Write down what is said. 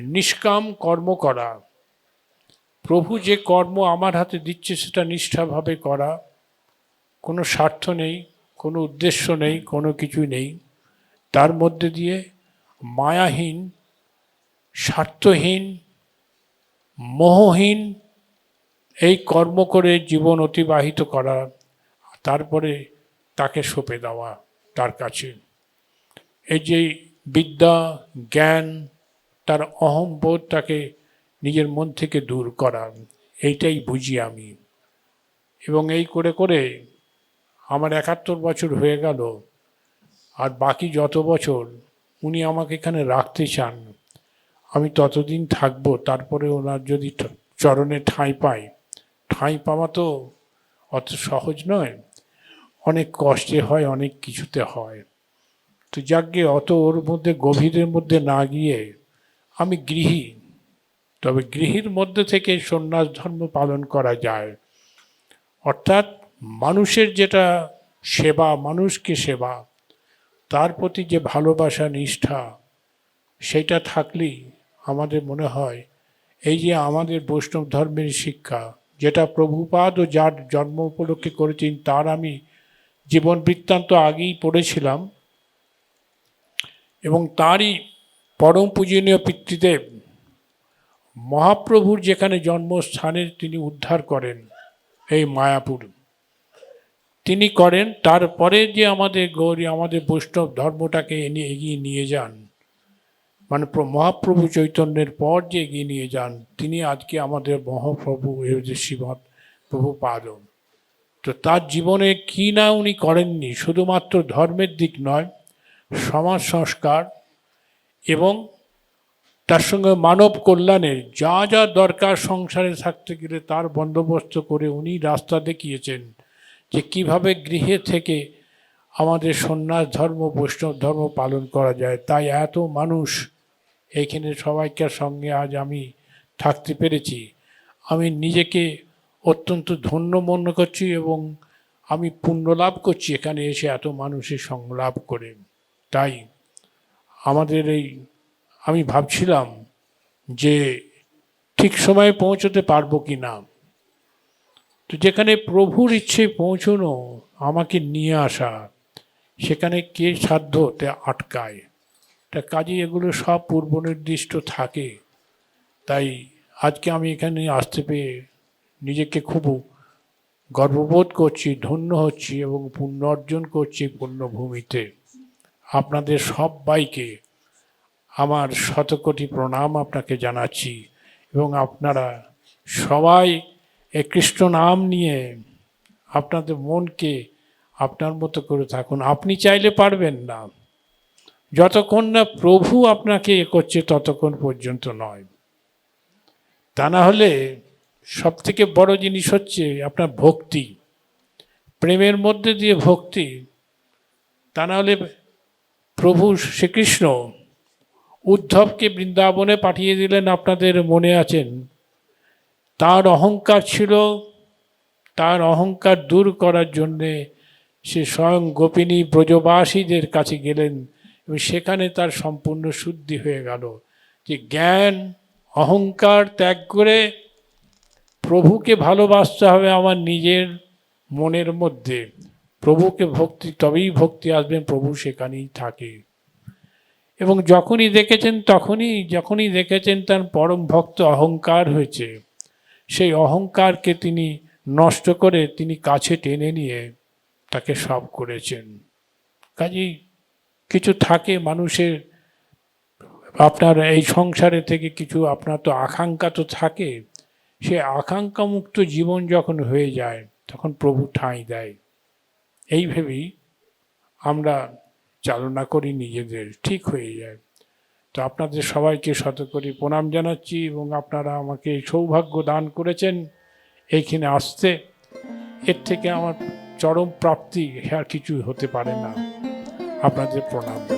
নিষ্কাম কর্ম করা। প্রভু যে কর্ম আমার হাতে দিচ্ছে সেটা নিষ্ঠাভাবে করা। কোনো স্বার্থ নেই, কোনো উদ্দেশ্য নেই, কোনো কিছু নেই। তার মধ্যে দিয়ে মায়াহীন, স্বার্থহীন, মোহহীন এই কর্ম করে জীবন অতিবাহিত করা, তারপরে তাকে সঁপে দেওয়া তার কাছে। এই যে বিদ্যা, জ্ঞান তার অহংবোধ তাকে নিজের মন থেকে দূর করা, এইটাই বুঝি আমি। এবং এই করে করে আমার একাত্তর বছর হয়ে গেল, আর বাকি যত বছর উনি আমাকে এখানে রাখতে চান, আমি ততদিন থাকব, তারপরে ওনার যদি চরণে ঠাঁই পাই। ঠাঁই পাওয়া তো অত সহজ নয়, অনেক কষ্টে হয়, অনেক কিছুতে হয়। তো যাকে অত ওর মধ্যে, গভীরের মধ্যে না গিয়ে আমি গৃহী, তবে গৃহীর মধ্যে থেকে সন্ন্যাস ধর্ম পালন করা যায়। অর্থাৎ মানুষের যেটা সেবা, মানুষকে সেবা, তার প্রতি যে ভালোবাসা, নিষ্ঠা, সেটা থাকলেই আমাদের মনে হয় এই যে আমাদের বৈষ্ণব ধর্মের শিক্ষা, যেটা প্রভুপাদ ও যার জন্ম উপলক্ষে করেছেন, তার আমি জীবন বৃত্তান্ত আগেই পড়েছিলাম এবং তারই পরম পূজনীয় পিতৃদেব মহাপ্রভুর যেখানে জন্মস্থানের তিনি উদ্ধার করেন এই মায়াপুর। তিনি করেন, তারপরে যে আমাদের গৌরী, আমাদের বৈষ্ণব ধর্মটাকে এনে এগিয়ে নিয়ে যান মানে মহাপ্রভু চৈতন্যের পর যে এগিয়ে নিয়ে যান, তিনি আজকে আমাদের মহাপ্রভু যে শ্রীমৎ প্রভু পাদন তো তার জীবনে কি না উনি করেননি, শুধুমাত্র ধর্মের দিক নয়, সমাজ সংস্কার এবং তার সঙ্গে মানব কল্যাণের যা যা দরকার সংসারে থাকতে গেলে তার বন্দোবস্ত করে উনি রাস্তা দেখিয়েছেন যে কীভাবে গৃহে থেকে আমাদের সন্ন্যাস ধর্ম, বৈষ্ণব ধর্ম পালন করা যায়। তাই এত মানুষ এখানে সবাইকার সঙ্গে আজ আমি থাকতে পেরেছি। আমি নিজেকে অত্যন্ত ধন্য মনে করছি এবং আমি পুণ্য লাভ করছি এখানে এসে এত মানুষের সংলাপ করে। তাই আমাদের এই, আমি ভাবছিলাম যে ঠিক সময়ে পৌঁছতে পারব কি না। তো যেখানে প্রভুর ইচ্ছে পৌঁছনো, আমাকে নিয়ে আসা, সেখানে কে সাধ্যতে আটকায়। তা কাজে এগুলো সব পূর্ব নির্দিষ্ট থাকে। তাই আজকে আমি এখানে আসতে পেয়ে নিজেকে খুব গর্ববোধ করছি, ধন্য হচ্ছি এবং পুণ্য অর্জন করছি পুণ্যভূমিতে আপনাদের সবাইকে আমার শতকোটি প্রণাম আপনাকে জানাচ্ছি এবং আপনারা সবাই এই কৃষ্ণ নাম নিয়ে আপনাদের মনকে আপনার মতো করে থাকুন। আপনি চাইলে পারবেন না। যতক্ষণ না প্রভু আপনাকে এ করছে ততক্ষণ পর্যন্ত নয়। তা না হলে সব থেকে বড় জিনিস হচ্ছে আপনার ভক্তি। প্রেমের মধ্যে দিয়ে ভক্তি। তা না হলে প্রভু শ্রীকৃষ্ণ, উদ্ধবকে বৃন্দাবনে পাঠিয়ে দিলেন আপনাদের মনে আছেন। তার অহংকার ছিল, তার অহংকার দূর করার জন্যে সে স্বয়ং গোপিনী ব্রজবাসীদের কাছে গেলেন এবং সেখানে তার সম্পূর্ণ শুদ্ধি হয়ে গেল যে জ্ঞান, অহংকার ত্যাগ করে প্রভুকে ভালোবাসতে হবে আমার নিজের মনের মধ্যে। প্রভুকে ভক্তি, তবেই ভক্তি আসবেন প্রভু সেখানেই থাকে। এবং যখনই দেখেছেন, তখনই, যখনই দেখেছেন তার পরম ভক্ত অহংকার হয়েছে, সেই অহংকারকে তিনি নষ্ট করে তিনি কাছে টেনে নিয়ে তাকে সব করেছেন। কাজেই কিছু থাকে মানুষের, আপনার এই সংসারে থেকে কিছু আপনার তো আকাঙ্ক্ষা তো থাকে, সে আকাঙ্ক্ষা মুক্ত জীবন যখন হয়ে যায়, তখন প্রভু ঠাঁই দেয়। এই ভেবেই আমরা চালনা করি, নিজেদের ঠিক হয়ে যায়। তো আপনাদের সবাইকে শত করি প্রণাম জানাচ্ছি এবং আপনারা আমাকে সৌভাগ্য দান করেছেন এইখানে আসতে। এর থেকে আমার চরম প্রাপ্তি আর কিছুই হতে পারে না। আপনাদের প্রণাম।